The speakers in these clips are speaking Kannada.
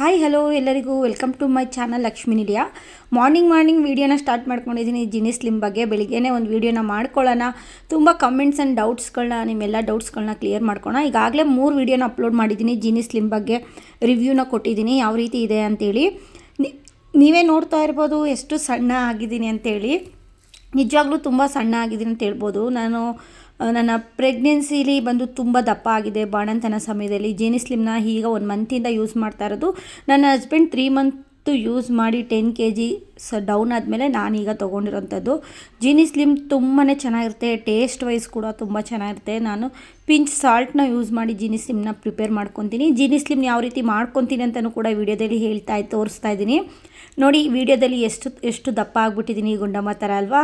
ಹಾಯ್ ಹಲೋ ಎಲ್ಲರಿಗೂ welcome to my channel Lakshmi ನಿಡಿಯಾ morning morning ವೀಡಿಯೋನ ಸ್ಟಾರ್ಟ್ ಮಾಡ್ಕೊಂಡಿದ್ದೀನಿ. ಜಿನಿ ಸ್ಲಿಮ್ ಬಗ್ಗೆ ಬೆಳಿಗ್ಗೆನೇ ಒಂದು ವೀಡಿಯೋನ ಮಾಡ್ಕೊಳ್ಳೋಣ. ತುಂಬ ಕಮೆಂಟ್ಸ್ ಆ್ಯಂಡ್ ಡೌಟ್ಸ್ಗಳನ್ನ ನಿಮ್ಮೆಲ್ಲ ಡೌಟ್ಸ್ಗಳನ್ನ ಕ್ಲಿಯರ್ ಮಾಡ್ಕೊಳ್ಳೋಣ ಈಗಾಗಲೇ ಮೂರು ವೀಡಿಯೋನ ಅಪ್ಲೋಡ್ ಮಾಡಿದ್ದೀನಿ ಜಿನಿ ಸ್ಲಿಮ್ ಬಗ್ಗೆ ರಿವ್ಯೂನ ಕೊಟ್ಟಿದ್ದೀನಿ. ಯಾವ ರೀತಿ ಇದೆ ಅಂತೇಳಿ. ನೀವೇ ನೋಡ್ತಾ ಇರ್ಬೋದು ಎಷ್ಟು ಸಣ್ಣ ಆಗಿದ್ದೀನಿ ಅಂತೇಳಿ. ನಿಜವಾಗ್ಲೂ ತುಂಬ ಸಣ್ಣ ಆಗಿದ್ದೀನಿ ಅಂತ ಹೇಳ್ಬೋದು. ನಾನು ನನ್ನ ಪ್ರೆಗ್ನೆನ್ಸಿಲಿ ಬಂದು ತುಂಬ ದಪ್ಪ ಆಗಿದೆ. ಬಾಣಂತನ ಸಮಯದಲ್ಲಿ ಜೀನಿ ಸ್ಲಿಮ್ನ ಈಗ ಒಂದು ಮಂತಿಂದ ಯೂಸ್ ಮಾಡ್ತಾ ಇರೋದು. ನನ್ನ ಹಸ್ಬೆಂಡ್ ತ್ರೀ ಮಂತು ಯೂಸ್ ಮಾಡಿ ಟೆನ್ ಕೆ ಜಿ ಸ ಡೌನ್ ಆದಮೇಲೆ ನಾನೀಗ ತೊಗೊಂಡಿರೋಂಥದ್ದು. ಜೀನಿ ಸ್ಲಿಮ್ ತುಂಬಾ ಚೆನ್ನಾಗಿರುತ್ತೆ. ಟೇಸ್ಟ್ ವೈಸ್ ಕೂಡ ತುಂಬ ಚೆನ್ನಾಗಿರುತ್ತೆ. ನಾನು ಪಿಂಚ್ ಸಾಲ್ಟ್ನ ಯೂಸ್ ಮಾಡಿ ಜೀನಿ ಸ್ಲಿಮ್ನ ಪ್ರಿಪೇರ್ ಮಾಡ್ಕೊತೀನಿ. ಜೀನಿ ಸ್ಲಿಮ್ ಯಾವ ರೀತಿ ಮಾಡ್ಕೊತೀನಿ ಅಂತಲೂ ಕೂಡ ವಿಡಿಯೋದಲ್ಲಿ ಹೇಳ್ತಾ ತೋರಿಸ್ತಾ ಇದ್ದೀನಿ. ನೋಡಿ, ವಿಡಿಯೋದಲ್ಲಿ ಎಷ್ಟು ಎಷ್ಟು ದಪ್ಪ ಆಗ್ಬಿಟ್ಟಿದ್ದೀನಿ ಗುಂಡಮ್ಮ ಥರ ಅಲ್ವಾ?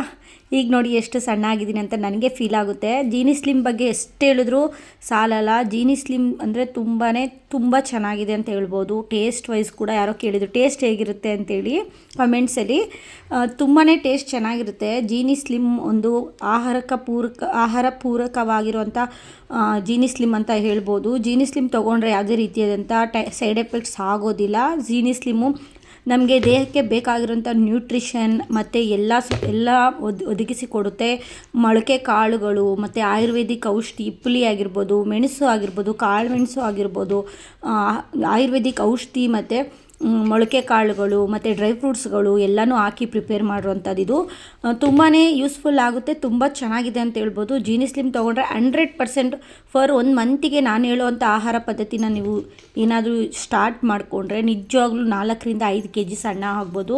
ಈಗ ನೋಡಿ ಎಷ್ಟು ಸಣ್ಣ ಆಗಿದ್ದೀನಿ ಅಂತ ನನಗೆ ಫೀಲ್ ಆಗುತ್ತೆ. ಜೀನಿ ಸ್ಲಿಮ್ ಬಗ್ಗೆ ಎಷ್ಟು ಹೇಳಿದ್ರು ಸಾಲಲ್ಲ. ಜೀನಿ ಸ್ಲಿಮ್ ಅಂದರೆ ತುಂಬಾ ತುಂಬ ಚೆನ್ನಾಗಿದೆ ಅಂತ ಹೇಳ್ಬೋದು. ಟೇಸ್ಟ್ ವೈಸ್ ಕೂಡ ಯಾರೋ ಕೇಳಿದ್ರು. ಟೇಸ್ಟ್ ಹೇಗಿರುತ್ತೆ ಅಂತೇಳಿ ಕಮೆಂಟ್ಸಲ್ಲಿ ತುಂಬಾ ಟೇಸ್ಟ್ ಚೆನ್ನಾಗಿರುತ್ತೆ. ಜೀನಿ ಸ್ಲಿಮ್ ಒಂದು ಆಹಾರಕ ಪೂರಕ, ಆಹಾರ ಪೂರಕವಾಗಿರುವಂಥ ಜೀನಿ ಸ್ಲಿಮ್ ಅಂತ ಹೇಳ್ಬೋದು. ಜೀನಿ ಸ್ಲಿಮ್ ತೊಗೊಂಡ್ರೆ ಯಾವುದೇ ರೀತಿಯಾದಂಥ ಟೈ, ಸೈಡ್ ಎಫೆಕ್ಟ್ಸ್ ಆಗೋದಿಲ್ಲ. ಜೀನಿ ಸ್ಲಿಮ್ಮು ನಮಗೆ ದೇಹಕ್ಕೆ ಬೇಕಾಗಿರೋಂಥ ನ್ಯೂಟ್ರಿಷನ್ ಮತ್ತು ಎಲ್ಲ ಎಲ್ಲ ಒದ್, ಒದಗಿಸಿ ಕೊಡುತ್ತೆ. ಮೊಳಕೆ ಕಾಳುಗಳು ಮತ್ತು ಆಯುರ್ವೇದಿಕ್ ಔಷಧಿ ಇಪ್ಪಲಿ ಆಗಿರ್ಬೋದು, ಮೆಣಸು ಆಗಿರ್ಬೋದು, ಕಾಳು ಮೆಣಸು ಆಗಿರ್ಬೋದು ಆಯುರ್ವೇದಿಕ್ ಔಷಧಿ ಮತ್ತು ಮೊಳಕೆ ಕಾಳುಗಳು ಮತ್ತು ಡ್ರೈ ಫ್ರೂಟ್ಸ್ಗಳು ಎಲ್ಲನೂ ಹಾಕಿ ಪ್ರಿಪೇರ್ ಮಾಡುವಂಥದ್ದು ಇದು. ತುಂಬಾ ಯೂಸ್ಫುಲ್ ಆಗುತ್ತೆ, ತುಂಬ ಚೆನ್ನಾಗಿದೆ ಅಂತ ಹೇಳ್ಬೋದು. ಜೀನಿ ಸ್ಲಿಮ್ ತೊಗೊಂಡ್ರೆ ಹಂಡ್ರೆಡ್ ಪರ್ಸೆಂಟ್ ಫರ್ ಒಂದು ಮಂತಿಗೆ ನಾನು ಹೇಳುವಂಥ ಆಹಾರ ಪದ್ಧತಿನ ನೀವು ಏನಾದರೂ ಸ್ಟಾರ್ಟ್ ಮಾಡಿಕೊಂಡ್ರೆ ನಿಜವಾಗ್ಲೂ ನಾಲ್ಕರಿಂದ ಐದು ಕೆ ಜಿ ಸಣ್ಣ ಆಗ್ಬೋದು.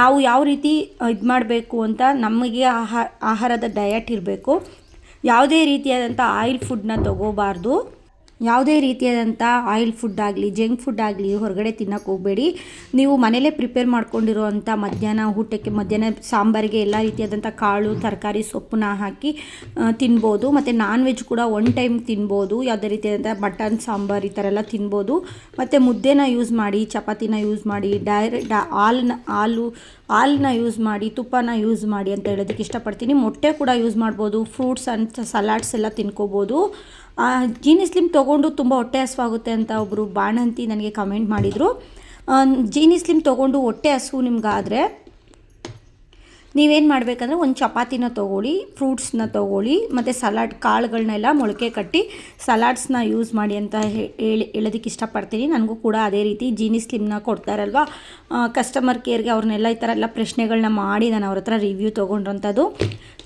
ನಾವು ಯಾವ ರೀತಿ ಇದು ಮಾಡಬೇಕು ಅಂತ ನಮಗೆ ಆಹಾರ ಆಹಾರದ ಡಯಟ್ ಇರಬೇಕು. ಯಾವುದೇ ರೀತಿಯಾದಂಥ ಆಯಿಲ್ ಫುಡ್ನ ತಗೋಬಾರ್ದು. ಯಾವುದೇ ರೀತಿಯಾದಂಥ ಆಯಿಲ್ ಫುಡ್ ಆಗಲಿ ಜಂಕ್ ಫುಡ್ ಆಗಲಿ ಹೊರಗಡೆ ತಿನ್ನೋಕೆ ಹೋಗಬೇಡಿ. ನೀವು ಮನೇಲೇ ಪ್ರಿಪೇರ್ ಮಾಡ್ಕೊಂಡಿರುವಂಥ ಮಧ್ಯಾಹ್ನ ಊಟಕ್ಕೆ, ಮಧ್ಯಾಹ್ನ ಸಾಂಬಾರಿಗೆ ಎಲ್ಲ ರೀತಿಯಾದಂಥ ಕಾಳು, ತರಕಾರಿ, ಸೊಪ್ಪನ್ನ ಹಾಕಿ ತಿನ್ಬೋದು. ಮತ್ತು ನಾನ್ ವೆಜ್ ಕೂಡ ಒನ್ ಟೈಮ್ ತಿನ್ಬೋದು. ಯಾವುದೇ ರೀತಿಯಾದಂಥ ಮಟನ್ ಸಾಂಬಾರು ಈ ಥರ ಎಲ್ಲ ತಿನ್ಬೋದು. ಮತ್ತು ಮುದ್ದೆನ ಯೂಸ್ ಮಾಡಿ, ಚಪಾತಿನ ಯೂಸ್ ಮಾಡಿ ಡೈರೆಕ್ಟ್ ಹಾಲನ್ನ ಹಾಲು ಹಾಲನ್ನ ಯೂಸ್ ಮಾಡಿ, ತುಪ್ಪನ ಯೂಸ್ ಮಾಡಿ ಅಂತ ಹೇಳೋದಕ್ಕೆ ಇಷ್ಟಪಡ್ತೀನಿ. ಮೊಟ್ಟೆ ಕೂಡ ಯೂಸ್ ಮಾಡ್ಬೋದು. ಫ್ರೂಟ್ಸ್ ಅಂತ ಸಲಾಡ್ಸ್ ಎಲ್ಲ ತಿನ್ಕೋಬೋದು. ಜೀನಿ ಸ್ಲಿಮ್ ತೊಗೊಂಡು ತುಂಬ ಹೊಟ್ಟೆ ಹಸುವಾಗುತ್ತೆ ಅಂತ ಒಬ್ಬರು ಬಾಣಂತಿ ನನಗೆ ಕಮೆಂಟ್ ಮಾಡಿದರು. ಜೀನಿ ಸ್ಲಿಮ್ ತೊಗೊಂಡು ಹೊಟ್ಟೆ ಹಸು ನಿಮ್ಗಾದರೆ ನೀವೇನು ಮಾಡಬೇಕಂದ್ರೆ ಒಂದು ಚಪಾತಿನ ತೊಗೊಳ್ಳಿ, ಫ್ರೂಟ್ಸ್ನ ತೊಗೊಳ್ಳಿ, ಮತ್ತು ಸಲಾಡ್ ಕಾಳುಗಳನ್ನೆಲ್ಲ ಮೊಳಕೆ ಕಟ್ಟಿ ಸಲಾಡ್ಸ್ನ ಯೂಸ್ ಮಾಡಿ ಅಂತ ಹೇಳಿ ಹೇಳೋದಕ್ಕೆ ಇಷ್ಟಪಡ್ತೀನಿ. ನನಗೂ ಕೂಡ ಅದೇ ರೀತಿ ಜೀನಿ ಸ್ಲಿಮ್ನ ಕೊಡ್ತಾರಲ್ವ ಕಸ್ಟಮರ್ ಕೇರ್ಗೆ ಅವ್ರನ್ನೆಲ್ಲ ಈ ಥರ ಎಲ್ಲ ಪ್ರಶ್ನೆಗಳನ್ನ ಮಾಡಿ ನಾನು ಅವ್ರ ಹತ್ರ ರಿವ್ಯೂ ತೊಗೊಂಡ್ರಂಥದ್ದು.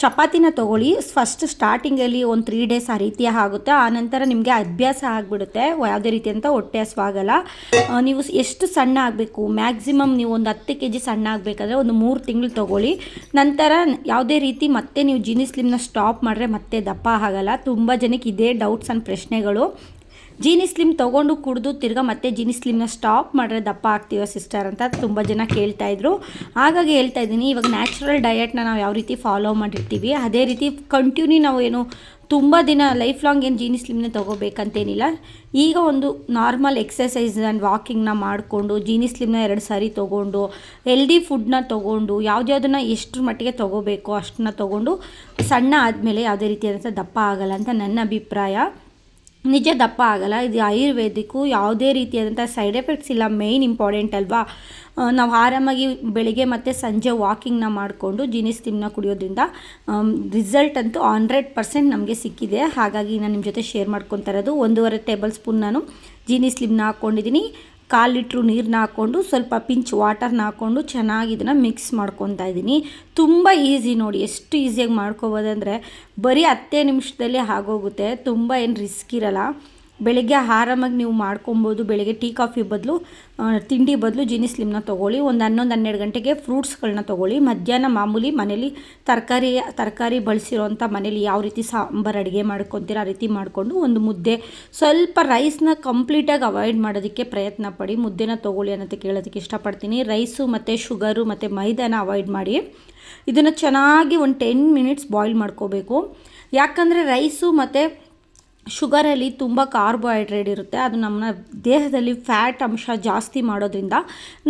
ಚಪಾತಿನ ತೊಗೊಳ್ಳಿ ಫಸ್ಟ್ ಸ್ಟಾರ್ಟಿಂಗಲ್ಲಿ ಒಂದು ತ್ರೀ ಡೇಸ್ ಆ ರೀತಿ ಆಗುತ್ತೆ. ಆನಂತರ ನಿಮಗೆ ಅಭ್ಯಾಸ ಆಗಿಬಿಡುತ್ತೆ. ಯಾವುದೇ ರೀತಿ ಅಂತ ಹೊಟ್ಟೆ ಹಸುವಾಗಲ್ಲ. ನೀವು ಎಷ್ಟು ಸಣ್ಣ ಆಗಬೇಕು? ಮ್ಯಾಕ್ಸಿಮಮ್ ನೀವು ಒಂದು ಹತ್ತು ಕೆ ಜಿ ಸಣ್ಣ ಆಗಬೇಕಾದ್ರೆ ಒಂದು ಮೂರು ತಿಂಗಳು ತೊಗೊಳ್ಳಿ. ನಂತರ ಯಾವುದೇ ರೀತಿ ಮತ್ತೆ ನೀವು ಜೀನಿ ಸ್ಲಿಮ್ನ ಸ್ಟಾಪ್ ಮಾಡಿದ್ರೆ ಮತ್ತೆ ದಪ್ಪ ಆಗಲ್ಲ. ತುಂಬ ಜನಕ್ಕೆ ಇದೇ ಡೌಟ್ಸ್ ಅಂಡ್ ಪ್ರಶ್ನೆಗಳು. ಜೀನಿ ಸ್ಲಿಮ್ ತೊಗೊಂಡು ಕುಡಿದು ತಿರ್ಗಾ ಮತ್ತೆ ಜೀನಿ ಸ್ಲಿಮ್ನ ಸ್ಟಾಪ್ ಮಾಡಿದ್ರೆ ದಪ್ಪ ಆಗ್ತೀವೋ ಸಿಸ್ಟರ್ ಅಂತ ತುಂಬ ಜನ ಕೇಳ್ತಾ ಇದ್ರು. ಹಾಗಾಗಿ ಹೇಳ್ತಾ ಇದ್ದೀನಿ, ಇವಾಗ ನ್ಯಾಚುರಲ್ ಡಯಟ್ನ ನಾವು ಯಾವ ರೀತಿ ಫಾಲೋ ಮಾಡಿರ್ತೀವಿ, ಅದೇ ರೀತಿ ಕಂಟಿನ್ಯೂ ನಾವು ಏನು ತುಂಬ ದಿನ ಲೈಫ್ ಲಾಂಗ್ ಏನು ಜೀನಿ ಸ್ಲಿಮ್ನ ತೊಗೋಬೇಕಂತೇನಿಲ್ಲ. ಈಗ ಒಂದು ನಾರ್ಮಲ್ ಎಕ್ಸಸೈಸ್ ಆ್ಯಂಡ್ ವಾಕಿಂಗ್ನ ಮಾಡಿಕೊಂಡು ಜೀನಿ ಸ್ಲಿಮ್ನ ಎರಡು ಸಾರಿ ತೊಗೊಂಡು ಹೆಲ್ದಿ ಫುಡ್ನ ತೊಗೊಂಡು, ಯಾವುದ್ಯಾವುದನ್ನ ಎಷ್ಟು ಮಟ್ಟಿಗೆ ತೊಗೋಬೇಕು ಅಷ್ಟನ್ನ ತೊಗೊಂಡು, ಸಣ್ಣ ಆದಮೇಲೆ ಯಾವುದೇ ರೀತಿಯಾದಂಥ ದಪ್ಪ ಆಗಲ್ಲ ಅಂತ ನನ್ನ ಅಭಿಪ್ರಾಯ. ನಿಜ ದಪ್ಪ ಆಗಲ್ಲ, ಇದು ಆಯುರ್ವೇದಿಕ್ಕು ಯಾವುದೇ ರೀತಿಯಾದಂಥ ಸೈಡ್ ಎಫೆಕ್ಟ್ಸ್ ಇಲ್ಲ ಮೇಯ್ನ್ ಇಂಪಾರ್ಟೆಂಟ್ ಅಲ್ವಾ? ನಾವು ಆರಾಮಾಗಿ ಬೆಳಿಗ್ಗೆ ಮತ್ತು ಸಂಜೆ ವಾಕಿಂಗ್ನ ಮಾಡಿಕೊಂಡು ಜೀನಿಸ್ ತಿಮ್ನ ಕುಡಿಯೋದ್ರಿಂದ ರಿಸಲ್ಟ್ ಅಂತೂ ಹಂಡ್ರೆಡ್ ಪರ್ಸೆಂಟ್ ನಮಗೆ ಸಿಕ್ಕಿದೆ. ಹಾಗಾಗಿ ನಾನು ನಿಮ್ಮ ಜೊತೆ ಶೇರ್ ಮಾಡ್ಕೊತಾ ಇರೋದು. ಒಂದೂವರೆ ಟೇಬಲ್ ಸ್ಪೂನ್ ನಾನು ಜೀನಿ ಸ್ಲಿಮ್ನ ಹಾಕ್ಕೊಂಡಿದ್ದೀನಿ ಕಾಲು ಲೀಟ್ರು ನೀರನ್ನ ಹಾಕ್ಕೊಂಡು ಸ್ವಲ್ಪ ಪಿಂಚ್ ವಾಟರ್ನ ಹಾಕ್ಕೊಂಡು ಚೆನ್ನಾಗಿ ಇದನ್ನು ಮಿಕ್ಸ್ ಮಾಡ್ಕೊತಾ ಇದ್ದೀನಿ. ತುಂಬ ಈಸಿ ನೋಡಿ, ಎಷ್ಟು ಈಸಿಯಾಗಿ ಮಾಡ್ಕೋಬೋದಂದರೆ ಬರೀ ಹತ್ತೇ ನಿಮಿಷದಲ್ಲಿ ಆಗೋಗುತ್ತೆ. ತುಂಬ ಏನು ರಿಸ್ಕ್ ಇರಲ್ಲ. ಬೆಳಗ್ಗೆ ಆರಾಮಾಗಿ ನೀವು ಮಾಡ್ಕೊಬೋದು. ಬೆಳಗ್ಗೆ ಟೀ, ಕಾಫಿ ಬದಲು ತಿಂಡಿ ಬದಲು ಜಿನಿ ಸ್ಲಿಮ್ನ ತೊಗೊಳ್ಳಿ. ಒಂದು ಹನ್ನೊಂದು, ಹನ್ನೆರಡು ಗಂಟೆಗೆ ಫ್ರೂಟ್ಸ್ಗಳನ್ನ ತೊಗೊಳ್ಳಿ. ಮಧ್ಯಾಹ್ನ ಮಾಮೂಲಿ ಮನೇಲಿ ತರಕಾರಿ ತರಕಾರಿ ಬಳಸಿರೋಂಥ ಮನೇಲಿ ಯಾವ ರೀತಿ ಸಾಂಬಾರು ಅಡುಗೆ ಮಾಡ್ಕೊತೀರ ಆ ರೀತಿ ಮಾಡಿಕೊಂಡು ಒಂದು ಮುದ್ದೆ ಸ್ವಲ್ಪ ರೈಸ್ನ ಕಂಪ್ಲೀಟಾಗಿ ಅವಾಯ್ಡ್ ಮಾಡೋದಕ್ಕೆ ಪ್ರಯತ್ನ ಪಡಿ. ಮುದ್ದೆನ ತೊಗೊಳ್ಳಿ ಅನ್ನೋದಕ್ಕೆ ಕೇಳೋದಕ್ಕೆ ಇಷ್ಟಪಡ್ತೀನಿ. ರೈಸು ಮತ್ತು ಶುಗರು ಮತ್ತು ಮೈದಾನ ಅವಾಯ್ಡ್ ಮಾಡಿ. ಇದನ್ನು ಚೆನ್ನಾಗಿ ಒಂದು ಟೆನ್ ಮಿನಿಟ್ಸ್ ಬಾಯ್ಲ್ ಮಾಡ್ಕೋಬೇಕು. ಯಾಕಂದರೆ ರೈಸು ಮತ್ತು ಶುಗರಲ್ಲಿ ತುಂಬ ಕಾರ್ಬೋಹೈಡ್ರೇಟ್ ಇರುತ್ತೆ. ಅದು ನಮ್ಮ ದೇಹದಲ್ಲಿ ಫ್ಯಾಟ್ ಅಂಶ ಜಾಸ್ತಿ ಮಾಡೋದ್ರಿಂದ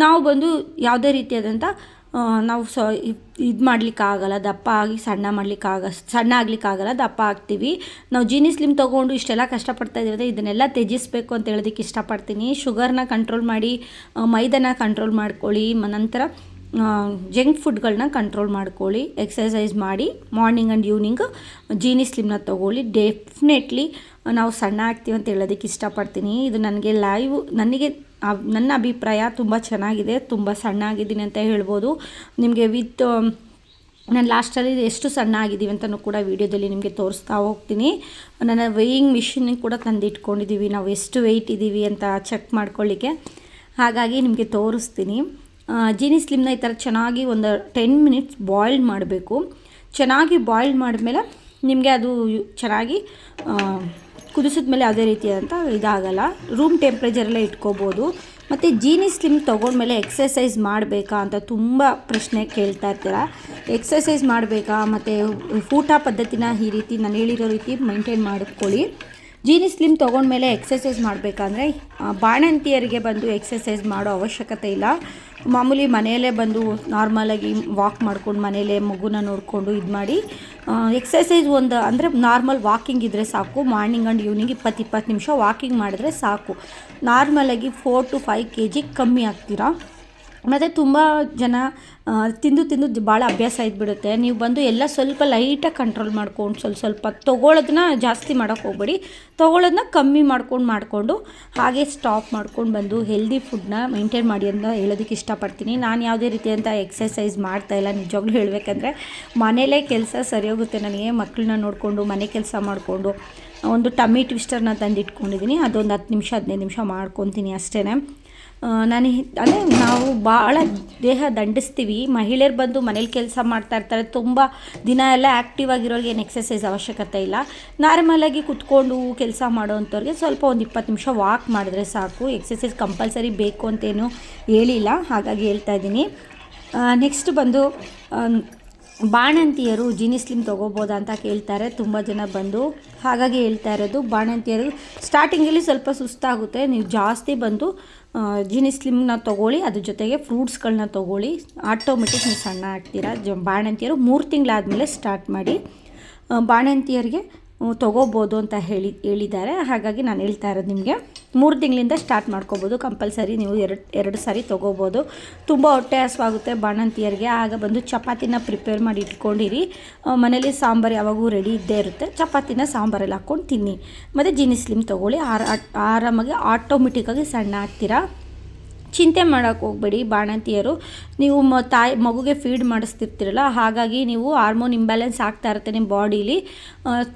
ನಾವು ಬಂದು ಯಾವುದೇ ರೀತಿಯಾದಂಥ ನಾವು ಸ ಇದು ಮಾಡ್ಲಿಕ್ಕಾಗಲ್ಲ, ದಪ್ಪ ಆಗಿ ಸಣ್ಣ ಮಾಡಲಿಕ್ಕಾಗ, ಸಣ್ಣ ಆಗ್ಲಿಕ್ಕಾಗಲ್ಲ, ದಪ್ಪ ಆಗ್ತೀವಿ. ನಾವು ಜೀನಿ ಸ್ಲಿಮ್ ತೊಗೊಂಡು ಇಷ್ಟೆಲ್ಲ ಕಷ್ಟಪಡ್ತಾ ಇದ್ದೀವಿ ಇದನ್ನೆಲ್ಲ ತ್ಯಜಿಸ್ಬೇಕು ಅಂತ ಹೇಳೋದಕ್ಕೆ ಇಷ್ಟಪಡ್ತೀನಿ. ಶುಗರ್ನ ಕಂಟ್ರೋಲ್ ಮಾಡಿ ಮೈದನ ಮೈದಾನ ಕಂಟ್ರೋಲ್ ಮಾಡ್ಕೊಳ್ಳಿ. ನಂತರ ಜಂಕ್ ಫುಡ್ಗಳನ್ನ ಕಂಟ್ರೋಲ್ ಮಾಡ್ಕೊಳ್ಳಿ ಎಕ್ಸಸೈಸ್ ಮಾಡಿ ಮಾರ್ನಿಂಗ್ ಆ್ಯಂಡ್ ಈವ್ನಿಂಗ್ ಜೀನಿ ಸ್ಲಿಮ್ನ ತೊಗೊಳ್ಳಿ. ಡೆಫಿನೆಟ್ಲಿ ನಾವು ಸಣ್ಣ ಆಗ್ತೀವಿ ಅಂತ ಹೇಳೋದಕ್ಕೆ ಇಷ್ಟಪಡ್ತೀನಿ. ಇದು ನನಗೆ ಲೈವ್ ನನಗೆ ನನ್ನ ಅಭಿಪ್ರಾಯ ತುಂಬ ಚೆನ್ನಾಗಿದೆ, ತುಂಬ ಸಣ್ಣ ಆಗಿದ್ದೀನಿ ಅಂತ ಹೇಳ್ಬೋದು. ನಿಮಗೆ ವಿತ್ ನಾನು ಲಾಸ್ಟಲ್ಲಿ ಎಷ್ಟು ಸಣ್ಣ ಆಗಿದ್ದೀವಿ ಅಂತಲೂ ಕೂಡ ವೀಡಿಯೋದಲ್ಲಿ ನಿಮಗೆ ತೋರಿಸ್ತಾ ಹೋಗ್ತೀನಿ. ನನ್ನ ವೇಯಿಂಗ್ ಮಿಷಿನ್ ಕೂಡ ತಂದಿಟ್ಕೊಂಡಿದ್ದೀವಿ. ನಾವು ಎಷ್ಟು ವೆಯ್ಟ್ ಇದ್ದೀವಿ ಅಂತ ಚೆಕ್ ಮಾಡ್ಕೊಳ್ಳಿಕ್ಕೆ. ಹಾಗಾಗಿ ನಿಮಗೆ ತೋರಿಸ್ತೀನಿ. ಜೀನಿ ಸ್ಲಿಮ್ನ ಈ ಥರ ಚೆನ್ನಾಗಿ ಒಂದು ಟೆನ್ ಮಿನಿಟ್ಸ್ ಬಾಯ್ಲ್ ಮಾಡಬೇಕು. ಚೆನ್ನಾಗಿ ಬಾಯ್ಲ್ ಮಾಡಿದ್ಮೇಲೆ ನಿಮಗೆ ಅದು ಚೆನ್ನಾಗಿ ಕುದಿಸಿದ ಮೇಲೆ ಯಾವುದೇ ರೀತಿಯಾದಂಥ ಇದಾಗಲ್ಲ. ರೂಮ್ ಟೆಂಪ್ರೇಚರೆಲ್ಲ ಇಟ್ಕೋಬೋದು. ಮತ್ತು ಜೀನಿ ಸ್ಲಿಮ್ ತೊಗೊಂಡ್ಮೇಲೆ ಎಕ್ಸಸೈಸ್ ಮಾಡಬೇಕಾ ಅಂತ ತುಂಬ ಪ್ರಶ್ನೆ ಕೇಳ್ತಾ ಇರ್ತೀರ? ಎಕ್ಸಸೈಸ್ ಮಾಡಬೇಕಾ? ಮತ್ತು ಊಟ ಪದ್ಧತಿನ ಈ ರೀತಿ ನಾನು ಹೇಳಿರೋ ರೀತಿ ಮೈಂಟೈನ್ ಮಾಡ್ಕೊಳ್ಳಿ. ಜೀನಿ ಸ್ಲಿಮ್ ತೊಗೊಂಡ್ಮೇಲೆ ಎಕ್ಸಸೈಸ್ ಮಾಡಬೇಕಂದ್ರೆ ಬಾಣಂತಿಯರಿಗೆ ಬಂದು ಎಕ್ಸಸೈಸ್ ಮಾಡೋ ಅವಶ್ಯಕತೆ ಇಲ್ಲ. ಮಾಮೂಲಿ ಮನೆಯಲ್ಲೇ ಬಂದು ನಾರ್ಮಲಾಗಿ ವಾಕ್ ಮಾಡ್ಕೊಂಡು ಮನೆಯಲ್ಲೇ ಮಗುನ ನೋಡಿಕೊಂಡು ಇದು ಮಾಡಿ ಎಕ್ಸಸೈಸ್ ಒಂದು ಅಂದರೆ ನಾರ್ಮಲ್ ವಾಕಿಂಗ್ ಇದ್ದರೆ ಸಾಕು ಮಾರ್ನಿಂಗ್ ಆ್ಯಂಡ್ ಈವ್ನಿಂಗ್ ಇಪ್ಪತ್ತು ಇಪ್ಪತ್ತು ನಿಮಿಷ ವಾಕಿಂಗ್ ಮಾಡಿದ್ರೆ ಸಾಕು. ನಾರ್ಮಲಾಗಿ four to five K G ಕಮ್ಮಿ ಆಗ್ತೀರಾ? ಮತ್ತು ತುಂಬ ಜನ ತಿಂದು ತಿಂದು ಭಾಳ ಅಭ್ಯಾಸ ಇದ್ಬಿಡುತ್ತೆ ನೀವು ಬಂದು ಎಲ್ಲ ಸ್ವಲ್ಪ ಲೈಟಾಗಿ ಕಂಟ್ರೋಲ್ ಮಾಡ್ಕೊಂಡು ಸ್ವಲ್ಪ ಸ್ವಲ್ಪ ತೊಗೊಳೋದನ್ನ ಜಾಸ್ತಿ ಮಾಡೋಕ್ಕೆ ಹೋಗ್ಬೇಡಿ. ತೊಗೊಳೋದನ್ನ ಕಮ್ಮಿ ಮಾಡ್ಕೊಂಡು ಮಾಡಿಕೊಂಡು ಹಾಗೆ ಸ್ಟಾಪ್ ಮಾಡ್ಕೊಂಡು ಬಂದು ಹೆಲ್ದಿ ಫುಡ್ನ ಮೇಂಟೈನ್ ಮಾಡಿ ಅಂತ ಹೇಳೋದಕ್ಕೆ ಇಷ್ಟಪಡ್ತೀನಿ. ನಾನು ಯಾವುದೇ ರೀತಿಯಂಥ ಎಕ್ಸಸೈಸ್ ಮಾಡ್ತಾ ಇಲ್ಲ. ನಿಜವಾಗ್ಲೂ ಹೇಳಬೇಕಂದ್ರೆ ಮನೇಲೇ ಕೆಲಸ ಸರಿ ಹೋಗುತ್ತೆ ನನಗೆ. ಮಕ್ಕಳನ್ನ ನೋಡಿಕೊಂಡು, ಮನೆ ಕೆಲಸ ಮಾಡಿಕೊಂಡು, ಒಂದು ಟಮಿ ಟ್ವಿಸ್ಟರ್ನ ತಂದಿಟ್ಕೊಂಡಿದ್ದೀನಿ ಅದೊಂದು ಹತ್ತು ನಿಮಿಷ, ಹದಿನೈದು ನಿಮಿಷ ಮಾಡ್ಕೊತೀನಿ ಅಷ್ಟೇ ನಾನು ಅಂದರೆ ನಾವು ಭಾಳ ದೇಹ ದಂಡಿಸ್ತೀವಿ. ಮಹಿಳೆಯರು ಬಂದು ಮನೇಲಿ ಕೆಲಸ ಮಾಡ್ತಾ ಇರ್ತಾರೆ. ತುಂಬ ದಿನ ಎಲ್ಲ ಆ್ಯಕ್ಟಿವ್ ಆಗಿರೋರಿಗೆ ಏನು ಎಕ್ಸಸೈಸ್ ಅವಶ್ಯಕತೆ ಇಲ್ಲ. ನಾರ್ಮಲಾಗಿ ಕುತ್ಕೊಂಡು ಕೆಲಸ ಮಾಡೋವಂಥವ್ರಿಗೆ ಸ್ವಲ್ಪ ಒಂದು ಇಪ್ಪತ್ತು ನಿಮಿಷ ವಾಕ್ ಮಾಡಿದ್ರೆ ಸಾಕು. ಎಕ್ಸಸೈಸ್ ಕಂಪಲ್ಸರಿ ಬೇಕು ಅಂತೇನು ಹೇಳಿಲ್ಲ. ಹಾಗಾಗಿ ಹೇಳ್ತಾ ಇದ್ದೀನಿ. ನೆಕ್ಸ್ಟ್ ಬಂದು ಬಾಣಂತಿಯರು ಜಿನಿ ಸ್ಲಿಮ್ ತೊಗೋಬೋದಾ ಅಂತ ಕೇಳ್ತಾರೆ, ತುಂಬ ಜನ ಬಂದು. ಹಾಗಾಗಿ ಹೇಳ್ತಾ ಇರೋದು, ಬಾಣಂತಿಯರು ಸ್ಟಾರ್ಟಿಂಗಲ್ಲಿ ಸ್ವಲ್ಪ ಸುಸ್ತಾಗುತ್ತೆ. ನೀವು ಜಾಸ್ತಿ ಬಂದು ಜಿನಿ ಸ್ಲಿಮ್ನ ತೊಗೊಳ್ಳಿ, ಅದ್ರ ಜೊತೆಗೆ ಫ್ರೂಟ್ಸ್ಗಳನ್ನ ತೊಗೊಳ್ಳಿ. ಆಟೋಮೆಟಿಕ್ ನೀವು ಸಣ್ಣ ಆಗ್ತೀರಾ. ಜ, ಬಾಣಂತಿಯರು ಮೂರು ತಿಂಗಳಾದಮೇಲೆ ಸ್ಟಾರ್ಟ್ ಮಾಡಿ ಬಾಣಂತಿಯರಿಗೆ ತೊಗೋಬೋದು ಅಂತ ಹೇಳಿ, ಹೇಳಿದ್ದಾರೆ. ಹಾಗಾಗಿ ನಾನು ಹೇಳ್ತಾ ಇರೋದು ನಿಮಗೆ. ಮೂರು ತಿಂಗಳಿಂದ ಸ್ಟಾರ್ಟ್ ಮಾಡ್ಕೋಬೋದು. ಕಂಪಲ್ಸರಿ ನೀವು ಎರಡು ಎರಡು ಸಾರಿ ತೊಗೋಬೋದು. ತುಂಬ ಹೊಟ್ಟೆ ಹಸುವಾಗುತ್ತೆ ಬಾಣಂತಿಯರಿಗೆ. ಆಗ ಬಂದು ಚಪಾತಿನ ಪ್ರಿಪೇರ್ ಮಾಡಿ ಇಟ್ಕೊಂಡಿರಿ. ಮನೇಲಿ ಸಾಂಬಾರು ಯಾವಾಗೂ ರೆಡಿ ಇದ್ದೇ ಇರುತ್ತೆ. ಚಪಾತಿನ ಸಾಂಬಾರಲ್ಲಿ ಹಾಕ್ಕೊಂಡು ತಿನ್ನಿ. ಮತ್ತು ಜೀನಿ ಸ್ಲಿಮ್ ತೊಗೊಳ್ಳಿ. ಆರ, ಆರಾಮಾಗಿ ಆಟೋಮೆಟಿಕ್ಕಾಗಿ ಸಣ್ಣ ಆಗ್ತೀರಾ? ಚಿಂತೆ ಮಾಡೋಕ್ಕೆ ಹೋಗಬೇಡಿ ಬಾಣಂತಿಯರು. ನೀವು ಮ ತಾಯಿ ಮಗುಗೆ ಫೀಡ್ ಮಾಡಿಸ್ತಿರ್ತೀರಲ್ಲ, ಹಾಗಾಗಿ ನೀವು ಹಾರ್ಮೋನ್ ಇಂಬ್ಯಾಲೆನ್ಸ್ ಆಗ್ತಾ ಇರುತ್ತೆ ನಿಮ್ಮ ಬಾಡೀಲಿ.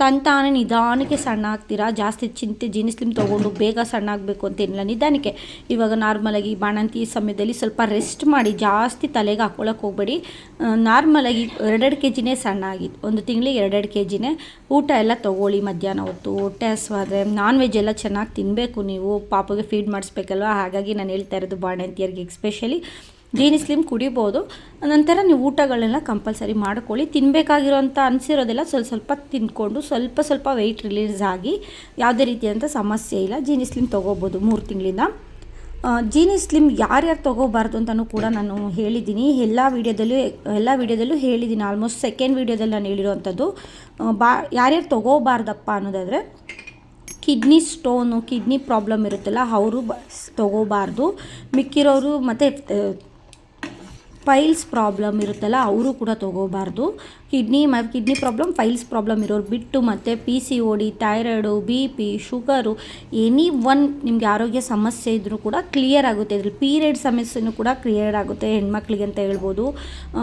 ತಂತಾನೆ ನಿಧಾನಕ್ಕೆ ಸಣ್ಣ ಆಗ್ತೀರಾ? ಜಾಸ್ತಿ ಚಿಂತೆ ಜೀನಿಸ್ಲಿಮ್ ತೊಗೊಂಡು ಬೇಗ ಸಣ್ಣ ಆಗಬೇಕು ಅಂತೇನಿಲ್ಲ ನಿಧಾನಕ್ಕೆ ಇವಾಗ ನಾರ್ಮಲಾಗಿ ಬಾಣಂತಿ ಸಮಯದಲ್ಲಿ ಸ್ವಲ್ಪ ರೆಸ್ಟ್ ಮಾಡಿ, ಜಾಸ್ತಿ ತಲೆಗೆ ಹಾಕ್ಕೊಳಕ್ಕೆ ಹೋಗಬೇಡಿ. ನಾರ್ಮಲಾಗಿ ಎರಡೆರಡು ಕೆ ಜಿನೇ ಸಣ್ಣ ಆಗಿತ್ತು ಒಂದು ತಿಂಗಳಿಗೆ ಎರಡೆರಡು ಕೆ ಜಿನೇ ಊಟ ಎಲ್ಲ ತೊಗೊಳ್ಳಿ ಮಧ್ಯಾಹ್ನ ಹೊತ್ತು. ಹೊಟ್ಟೆ ಹಸುವಾದ್ರೆ ನಾನ್ ವೆಜ್ ಎಲ್ಲ ಚೆನ್ನಾಗಿ ತಿನ್ನಬೇಕು ನೀವು. ಪಾಪಗೆ ಫೀಡ್ ಮಾಡಿಸ್ಬೇಕಲ್ವ? ಹಾಗಾಗಿ ನಾನು ಹೇಳ್ತಾ ಇರೋದು ಬಾಣಂತಿಯರಿಗೆ ಎಸ್ಪೆಷಲಿ ಜೀನಿ ಸ್ಲಿಮ್ ಕುಡಿಬೋದು. ನಂತರ ನೀವು ಊಟಗಳನ್ನೆಲ್ಲ ಕಂಪಲ್ಸರಿ ಮಾಡ್ಕೊಳ್ಳಿ. ತಿನ್ನಬೇಕಾಗಿರೋಂಥ ಅನಿಸಿರೋದೆಲ್ಲ. ಸ್ವಲ್ಪ ಸ್ವಲ್ಪ ತಿಂದ್ಕೊಂಡು ಸ್ವಲ್ಪ ಸ್ವಲ್ಪ ವೆಯ್ಟ್ ರಿಲೀಸ್ ಆಗಿ ಯಾವುದೇ ರೀತಿಯಾದಂಥ ಸಮಸ್ಯೆ ಇಲ್ಲ. ಜೀನಿ ಸ್ಲಿಮ್ ತೊಗೋಬೋದು ಮೂರು ತಿಂಗಳಿಂದ. ಜೀನಿ ಸ್ಲಿಮ್ ಯಾರ್ಯಾರು ತೊಗೋಬಾರ್ದು ಅಂತಲೂ ಕೂಡ ನಾನು ಹೇಳಿದ್ದೀನಿ. ಎಲ್ಲ ವೀಡಿಯೋದಲ್ಲೂ ಎಲ್ಲ ವೀಡಿಯೋದಲ್ಲೂ ಹೇಳಿದ್ದೀನಿ. ಆಲ್ಮೋಸ್ಟ್ ಸೆಕೆಂಡ್ ವೀಡಿಯೋದಲ್ಲಿ ನಾನು ಹೇಳಿರೋವಂಥದ್ದು ಬಾ, ಯಾರ್ಯಾರು ತೊಗೋಬಾರ್ದಪ್ಪ ಅನ್ನೋದಾದರೆ ಕಿಡ್ನಿ ಸ್ಟೋನು, ಕಿಡ್ನಿ ಪ್ರಾಬ್ಲಮ್ ಇರುತ್ತಲ್ಲ, ಅವರು ಬ, ತೊಗೋಬಾರ್ದು. ಮಿಕ್ಕಿರೋರು ಮತ್ತು ಫೈಲ್ಸ್ ಪ್ರಾಬ್ಲಮ್ ಇರುತ್ತಲ್ಲ, ಅವರು ಕೂಡ ತೊಗೋಬಾರ್ದು. ಕಿಡ್ನಿ, ಮ, ಕಿಡ್ನಿ ಪ್ರಾಬ್ಲಮ್, ಫೈಲ್ಸ್ ಪ್ರಾಬ್ಲಮ್ ಇರೋರು ಬಿಟ್ಟು ಮತ್ತು P C O D thyroid B P sugar any one ನಿಮಗೆ ಆರೋಗ್ಯ ಸಮಸ್ಯೆ ಇದ್ದರೂ ಕೂಡ ಕ್ಲಿಯರ್ ಆಗುತ್ತೆ. ಇದ್ರಲ್ಲಿ ಪೀರಿಯಡ್ ಸಮಸ್ಯೆನೂ ಕೂಡ ಕ್ಲಿಯರ್ ಆಗುತ್ತೆ ಹೆಣ್ಮಕ್ಳಿಗೆ ಅಂತ ಹೇಳ್ಬೋದು.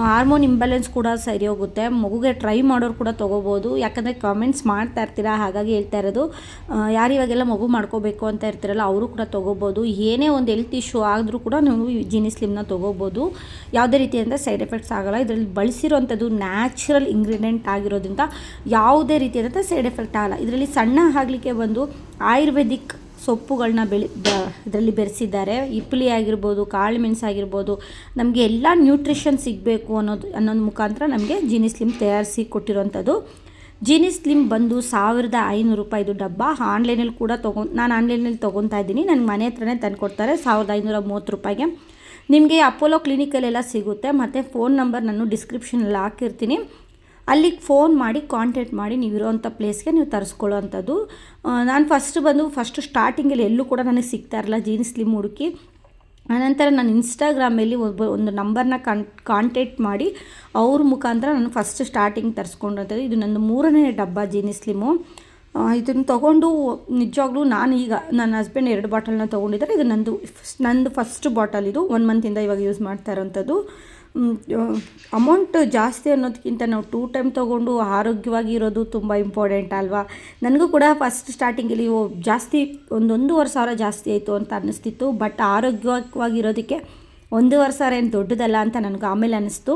ಹಾರ್ಮೋನ್ ಇಂಬ್ಯಾಲೆನ್ಸ್ ಕೂಡ ಸರಿ ಹೋಗುತ್ತೆ. ಮಗುಗೆ ಟ್ರೈ ಮಾಡೋರು ಕೂಡ ತೊಗೋಬೋದು. ಯಾಕಂದರೆ ಕಾಮೆಂಟ್ಸ್ ಮಾಡ್ತಾ ಇರ್ತೀರಾ, ಹಾಗಾಗಿ ಹೇಳ್ತಾ ಇರೋದು. ಯಾರು ಇವಾಗೆಲ್ಲ ಮಗು ಮಾಡ್ಕೋಬೇಕು ಅಂತ ಇರ್ತೀರಲ್ಲ, ಅವರು ಕೂಡ ತೊಗೋಬೋದು. ಏನೇ ಒಂದು ಹೆಲ್ತ್ ಇಶ್ಯೂ ಆದರೂ ಕೂಡ ನೀವು ಜೀನಿ ಸ್ಲಿಮ್ನ ತೊಗೋಬೋದು. ಯಾವುದೇ ರೀತಿಯಿಂದ ಸೈಡ್ ಎಫೆಕ್ಟ್ಸ್ ಆಗೋಲ್ಲ. ಇದರಲ್ಲಿ ಬಳಸಿರೋವಂಥದ್ದು ನ್ಯಾಚುರಲ್ ಇಂಗ್ರೀಡಿಯೆಂಟ್ ಆಗಿರೋದ್ರಿಂದ ಯಾವುದೇ ರೀತಿಯಾದಂಥ ಸೈಡ್ ಎಫೆಕ್ಟ್ ಆಗಲ್ಲ. ಇದರಲ್ಲಿ ಸಣ್ಣ ಆಗಲಿಕ್ಕೆ ಬಂದು ಆಯುರ್ವೇದಿಕ್ ಸೊಪ್ಪುಗಳನ್ನ ಬೆಳಿ ಇದರಲ್ಲಿ ಬೆರೆಸಿದ್ದಾರೆ. ಇಪ್ಪಲಿ ಆಗಿರ್ಬೋದು, ಕಾಳು ಮೆಣಸಾಗಿರ್ಬೋದು ನಮಗೆ ಎಲ್ಲ ನ್ಯೂಟ್ರಿಷನ್ ಸಿಗಬೇಕು ಅನ್ನೋದು ಅನ್ನೋದು ಮುಖಾಂತರ ನಮಗೆ ಜೀನಿ ಸ್ಲಿಮ್ ತಯಾರಿಸಿ ಕೊಟ್ಟಿರುವಂಥದ್ದು ಜೀನಿ ಸ್ಲಿಮ್ ಬಂದು ಸಾವಿರದ ಐನೂರು ರೂಪಾಯಿದು ಡಬ್ಬ. ಆನ್ಲೈನಲ್ಲಿ ಕೂಡ ತೊಗೊ ನಾನು ಆನ್ಲೈನಲ್ಲಿ ತೊಗೊತಾ ಇದ್ದೀನಿ. ನನ್ನ ಮನೆ ಹತ್ರನೇ ತಂದು ಕೊಡ್ತಾರೆ ಸಾವಿರದ ಐನೂರ ಮೂವತ್ತು ರೂಪಾಯಿಗೆ. ನಿಮಗೆ ಅಪೋಲೋ ಕ್ಲಿನಿಕಲ್ಲೆಲ್ಲ ಸಿಗುತ್ತೆ. ಮತ್ತು ಫೋನ್ ನಂಬರ್ ನಾನು ಡಿಸ್ಕ್ರಿಪ್ಷನಲ್ಲಿ ಹಾಕಿರ್ತೀನಿ. ಅಲ್ಲಿಗೆ ಫೋನ್ ಮಾಡಿ ಕಾಂಟ್ಯಾಕ್ಟ್ ಮಾಡಿ ನೀವಿರೋವಂಥ ಪ್ಲೇಸ್ಗೆ ನೀವು ತರಿಸ್ಕೊಳ್ಳೋ ಅಂಥದ್ದು ನಾನು ಫಸ್ಟ್ ಬಂದು ಫಸ್ಟು ಸ್ಟಾರ್ಟಿಂಗಲ್ಲಿ ಎಲ್ಲೂ ಕೂಡ ನನಗೆ ಸಿಗ್ತಾ ಇರಲ್ಲ ಜೀನ್ಸ್ ಸ್ಲಿಮ್ ಹುಡುಕಿ ಆನಂತರ ನಾನು ಇನ್ಸ್ಟಾಗ್ರಾಮಲ್ಲಿ ಒಬ್ಬ, ಒಂದು ನಂಬರ್ನ ಕಾನ್ ಕಾಂಟ್ಯಾಕ್ಟ್ ಮಾಡಿ ಅವ್ರ ಮುಖಾಂತರ ನಾನು ಫಸ್ಟ್ ಸ್ಟಾರ್ಟಿಂಗ್ ತರಿಸ್ಕೊಂಡಂಥದ್ದು ಇದು ನನ್ನ ಮೂರನೇ ಡಬ್ಬ ಜೀನಿ ಸ್ಲಿಮು. ಇದನ್ನು ತೊಗೊಂಡು ನಿಜವಾಗ್ಲೂ ನಾನು ಈಗ ನನ್ನ ಹಸ್ಬೆಂಡ್ ಎರಡು ಬಾಟಲ್ನ ತೊಗೊಂಡಿದ್ದಾರೆ. ಇದು ನಂದು ನಂದು ಫಸ್ಟ್ ಬಾಟಲ್ ಇದು. ಒನ್ ಮಂತಿಂದ ಇವಾಗ ಯೂಸ್ ಮಾಡ್ತಾ ಇರೋಂಥದ್ದು ಅಮೌಂಟ್ ಜಾಸ್ತಿ ಅನ್ನೋದಕ್ಕಿಂತ ನಾವು ಟೂ ಟೈಮ್ ತೊಗೊಂಡು ಆರೋಗ್ಯವಾಗಿ ಇರೋದು ತುಂಬ ಇಂಪಾರ್ಟೆಂಟ್ ಅಲ್ವಾ? ನನಗೂ ಕೂಡ ಫಸ್ಟ್ ಸ್ಟಾರ್ಟಿಂಗಲ್ಲಿ ಜಾಸ್ತಿ ಒಂದೊಂದೂವರೆ ಸಾವಿರ ಜಾಸ್ತಿ ಆಯಿತು ಅಂತ ಅನ್ನಿಸ್ತಿತ್ತು ಬಟ್ ಆರೋಗ್ಯವಾಗಿರೋದಕ್ಕೆ ಒಂದೂವರೆ ಸಾವಿರ ಏನು ದೊಡ್ಡದಲ್ಲ ಅಂತ ನನಗೆ ಆಮೇಲೆ ಅನ್ನಿಸ್ತು.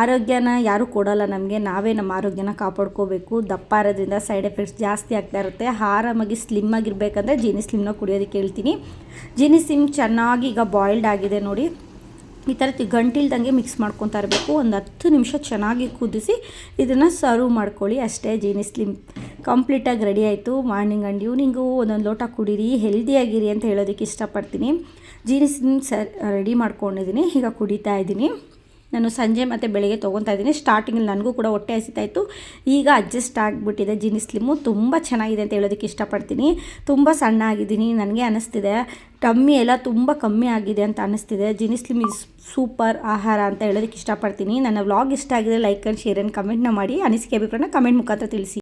ಆರೋಗ್ಯನ ಯಾರೂ ಕೊಡೋಲ್ಲ ನಮಗೆ, ನಾವೇ ನಮ್ಮ ಆರೋಗ್ಯನ ಕಾಪಾಡ್ಕೋಬೇಕು. ದಪ್ಪ ಇರೋದ್ರಿಂದ ಸೈಡ್ ಎಫೆಕ್ಟ್ಸ್ ಜಾಸ್ತಿ ಆಗ್ತಾ ಇರುತ್ತೆ. ಆರಾಮಾಗಿ ಸ್ಲಿಮ್ ಆಗಿರಬೇಕಂದ್ರೆ ಜೀನಿ ಸ್ಲಿಮ್ನ ಕುಡಿಯೋದಕ್ಕೆ ಹೇಳ್ತೀನಿ. ಜೀನಿ ಸ್ಲಿಮ್ ಚೆನ್ನಾಗಿ ಈಗ ಬಾಯ್ಲ್ಡ್ ಆಗಿದೆ ನೋಡಿ. ಈ ಥರ ಗಂಟಿಲ್ದಂಗೆ ಮಿಕ್ಸ್ ಮಾಡ್ಕೊತಾ ಇರಬೇಕು. ಒಂದು ಹತ್ತು ನಿಮಿಷ ಚೆನ್ನಾಗಿ ಕುದಿಸಿ ಇದನ್ನು ಸರ್ವ್ ಮಾಡ್ಕೊಳ್ಳಿ ಅಷ್ಟೇ ಜೀನಿ ಸ್ಲಿಮ್ ಕಂಪ್ಲೀಟಾಗಿ ರೆಡಿ ಆಯಿತು. ಮಾರ್ನಿಂಗ್ ಆ್ಯಂಡ್ ಈವ್ನಿಂಗು ಒಂದೊಂದು ಲೋಟ ಕುಡೀರಿ. ಹೆಲ್ದಿಯಾಗಿರಿ ಅಂತ ಹೇಳೋದಕ್ಕೆ ಇಷ್ಟಪಡ್ತೀನಿ. ಜೀನಿ ಸ್ಲಿಮ್ ಸರ್ ರೆಡಿ ಮಾಡ್ಕೊಂಡಿದ್ದೀನಿ ಈಗ ಕುಡಿತಾ ಇದ್ದೀನಿ ನಾನು ಸಂಜೆ ಮತ್ತು ಬೆಳಗ್ಗೆ ತೊಗೊತಾ ಇದ್ದೀನಿ. ಸ್ಟಾರ್ಟಿಂಗಲ್ಲಿ ನನಗೂ ಕೂಡ ಹೊಟ್ಟೆ ಹಸಿತಾಯಿತು ಈಗ ಅಡ್ಜಸ್ಟ್ ಆಗಿಬಿಟ್ಟಿದೆ. ಜಿನಿ ಸ್ಲಿಮ್ಮು ತುಂಬ ಚೆನ್ನಾಗಿದೆ ಅಂತ ಹೇಳೋದಕ್ಕೆ ಇಷ್ಟಪಡ್ತೀನಿ. ತುಂಬ ಸಣ್ಣ ಆಗಿದ್ದೀನಿ ನನಗೆ ಅನ್ನಿಸ್ತಿದೆ ಟಮ್ಮಿ ಎಲ್ಲ ತುಂಬ ಕಮ್ಮಿ ಆಗಿದೆ ಅಂತ ಅನ್ನಿಸ್ತಿದೆ ಜಿನಿ ಸ್ಲಿಮ್ ಇಸ್ ಸೂಪರ್ ಆಹಾರ ಅಂತ ಹೇಳೋದಕ್ಕೆ ಇಷ್ಟಪಡ್ತೀನಿ. ನನ್ನ ವ್ಲಾಗ್ ಇಷ್ಟ ಆಗಿದೆ ಲೈಕ್ ಆ್ಯಂಡ್ ಶೇರ್ ಆ್ಯಂಡ್ ಕಮೆಂಟ್ನ ಮಾಡಿ. ಅನಿಸಿಕೆ ಅಭಿಪ್ರಾಯನ ಕಮೆಂಟ್ ಮುಖಾಂತರ ತಿಳಿಸಿ.